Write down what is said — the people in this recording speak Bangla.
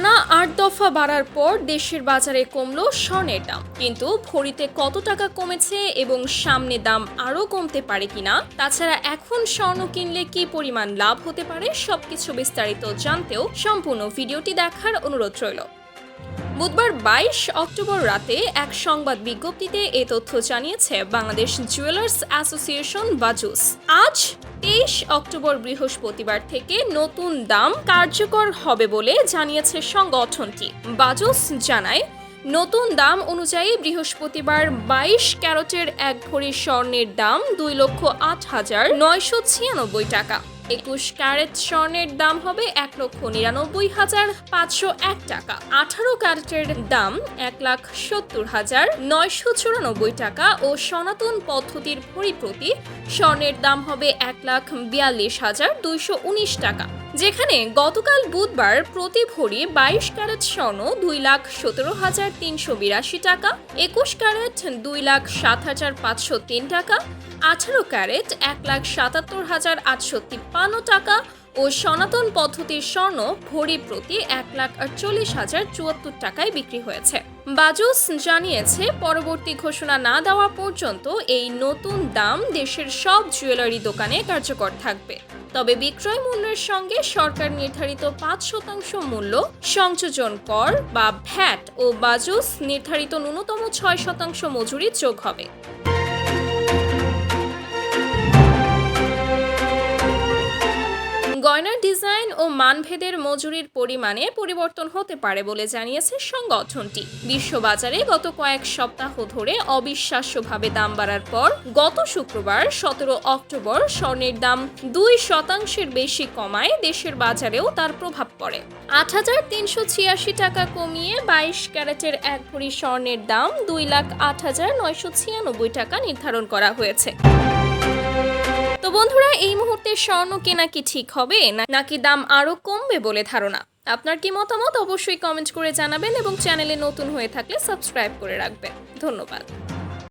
টানা আট দফা বাড়ার পর দেশের বাজারে কমলো স্বর্ণের দাম। কিন্তু ভরিতে কত টাকা কমেছে এবং সামনে দাম আরও কমতে পারে কিনা, তাছাড়া এখন স্বর্ণ কিনলে কি পরিমাণ লাভ হতে পারে, সবকিছু বিস্তারিত জানতেও সম্পূর্ণ ভিডিওটি দেখার অনুরোধ রইল। বুধবার বাইশ অক্টোবর রাতে এক সংবাদ বিজ্ঞপ্তিতে এ তথ্য জানিয়েছে বাংলাদেশ জুয়েলার্স অ্যাসোসিয়েশন বাজুস। আজ তেইশ অক্টোবর বৃহস্পতিবার থেকে নতুন দাম কার্যকর হবে বলে জানিয়েছে সংগঠনটি। বাজুস জানায়, নতুন দাম অনুযায়ী বৃহস্পতিবার বাইশ ক্যারটের এক ভরি স্বর্ণের দাম দুই লক্ষ আট হাজার নয়শো ছিয়ানব্বই টাকা। একুশ ক্যারেট স্বর্ণের দাম হবে এক লক্ষ নিরানব্বই হাজার পাঁচশো এক টাকা। আঠারো ক্যারেটের দাম এক লাখ সত্তর হাজার নয়শো চুরানব্বই টাকা ও সনাতন পদ্ধতির ভরি প্রতি স্বর্ণের দাম হবে এক লাখ বিয়াল্লিশ হাজার দুইশো উনিশ টাকা। যেখানে গতকাল বুধবার প্রতি ভরি বাইশ ক্যারেট স্বর্ণ দুই লাখ সতেরো হাজার তিনশো বিরাশি টাকা, একুশ ক্যারেট দুই লাখ সাত হাজার পাঁচশো তিন টাকা, আঠারো ক্যারেট এক লাখ সাতাত্তর হাজার আটশো তিপ্পান্ন টাকা ও সনাতন পদ্ধতির স্বর্ণ ভরি প্রতি এক লাখ আটচল্লিশ হাজার চুয়াত্তর টাকায় বিক্রি হয়েছে। বাজুস জানিয়েছে, পরবর্তী ঘোষণা না দেওয়া পর্যন্ত এই নতুন দাম দেশের সব জুয়েলারি দোকানে কার্যকর থাকবে। তবে বিক্রয় মূল্যের সঙ্গে সরকার নির্ধারিত পাঁচ শতাংশ মূল্য সংযোজন কর বা ভ্যাট ও বাজুস নির্ধারিত ন্যূনতম ছয় শতাংশ মজুরি যোগ হবে। গয়নার ডিজাইন ও মানভেদের মজুরির পরিমাণে পরিবর্তন হতে পারে বলে জানিয়েছে সংগঠনটি। বিশ্ববাজারে গত কয়েক সপ্তাহ ধরে অবিশ্বাস্যভাবে দাম বাড়ার পর গত শুক্রবার সতেরো অক্টোবর স্বর্ণের দাম দুই শতাংশের বেশি কমায় দেশের বাজারেও তার প্রভাব পড়ে। আট হাজার তিনশো ছিয়াশি টাকা কমিয়ে বাইশ ক্যারেটের এক ভরি স্বর্ণের দাম দুই লাখ আট হাজার নয়শো ছিয়ানব্বই টাকা নির্ধারণ করা হয়েছে। তো বন্ধুরা, এই মুহূর্তে স্বর্ণ কেনা কি ঠিক হবে নাকি দাম আরও কমবে বলে ধারণা? আপনার কি মতামত অবশ্যই কমেন্ট করে জানাবেন এবং চ্যানেলে নতুন হয়ে থাকলে সাবস্ক্রাইব করে রাখবেন। ধন্যবাদ।